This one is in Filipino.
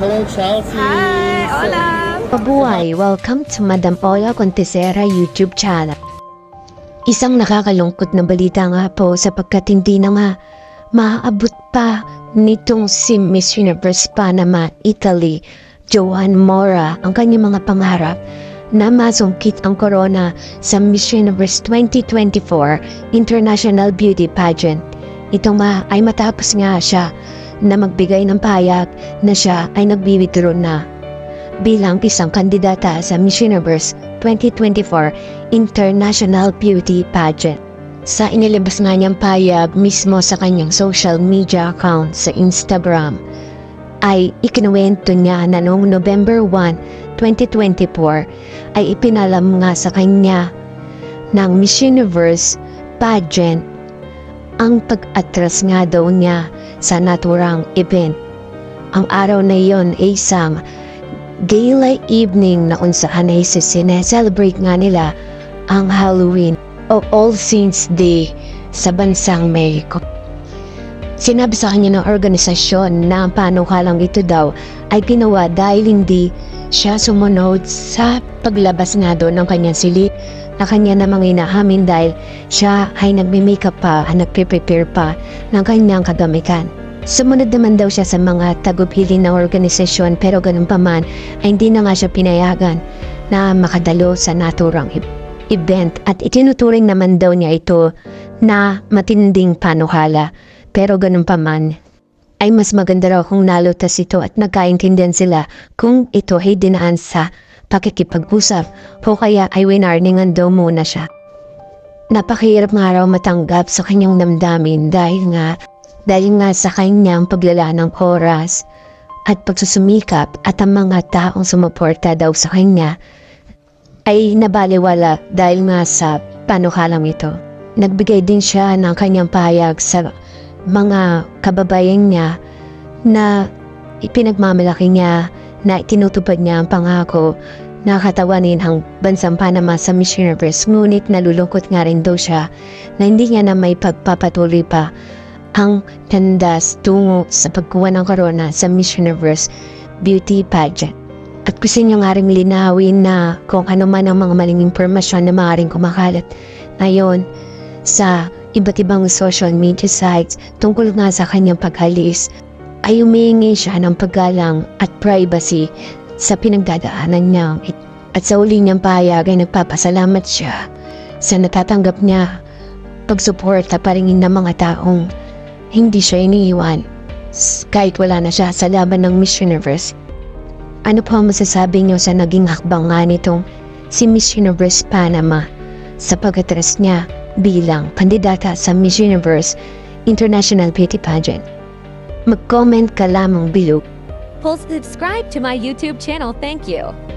Hello, Chelsea. Hi! Hola! Mabuhay! Welcome to Madam Ola Contesera YouTube channel. Isang nakakalungkot na balita nga po sapagkat hindi na nga maaabot pa nitong si Miss Universe Panama, Italy, Joan Mora ang kanyang mga pangarap na masungkit ang corona sa Miss Universe 2024 International Beauty Pageant. Ito nga ay matapos nga siya na magbigay ng payag na siya ay nagbiwithdraw na bilang isang kandidata sa Miss Universe 2024 International Beauty Pageant. Sa inilabas nga niyang payag mismo sa kanyang social media account sa Instagram, ay ikinuwento niya na noong November 1, 2024 ay ipinalam nga sa kanya ng Miss Universe pageant ang pag-atras nga daw niya sa naturang event. Ang araw na iyon ay isang gala evening na kung saan ay sineselebrate nga nila ang Halloween o All Saints Day sa bansang Mexico. Sinabi sa kanya ng organisasyon na ang panukalang ito daw ay ginawa dahil hindi siya sumunod sa paglabas nga doon ng kanyang silip na kanya namang inahamin dahil siya ay nagme-makeup pa at nagpe-prepare pa ng kanyang kagamitan. Sumunod naman daw siya sa mga tagumpili ng organisasyon pero ganun pa man ay hindi na nga siya pinayagan na makadalo sa naturang event at itinuturing naman daw niya ito na matinding panuhala. Pero ganun pa man, ay mas maganda raw kung nalutas ito at nagkaintindihan sila kung ito ay dinaan sa pakikipag-usap o kaya ay winarningan daw muna siya. Napakahirap nga raw matanggap sa kanyang damdamin dahil nga dahil nga sa kanyang paglala ng oras at pagsusumikap at ang mga taong sumuporta daw sa kanya ay nabaliwala dahil nga sa panukalang ito. Nagbigay din siya ng kanyang payag sa mga kababayan niya na ipinagmamalaki niya na itinutupad niya ang pangako na katawanin ang bansang Panama sa Miss Universe ngunit nalulungkot nga rin daw siya na hindi niya na may pagpapatuloy pa ang tandas tungo sa pagkuha ng corona sa Miss Universe Beauty Pageant. At gusto niya nga rin linawin na kung ano man ang mga maling impormasyon na maaaring kumakalat ngayon sa iba't ibang social media sites tungkol nga sa kanyang paghalis ay humihingi siya ng paggalang at privacy sa pinagdadaanan niya. At sa uli niyang pahayag ay nagpapasalamat siya sa natatanggap niya pagsuporta pa rin ng mga taong hindi siya iniiwan kahit wala na siya sa laban ng Miss Universe. Ano po ang masasabi niyo sa naging hakbang nga nitong si Miss Universe Panama sa pag-atras niya bilang kandidata sa Miss Universe International Beauty Pageant? Mag-comment ka lamang below Please subscribe to my YouTube channel. Thank you.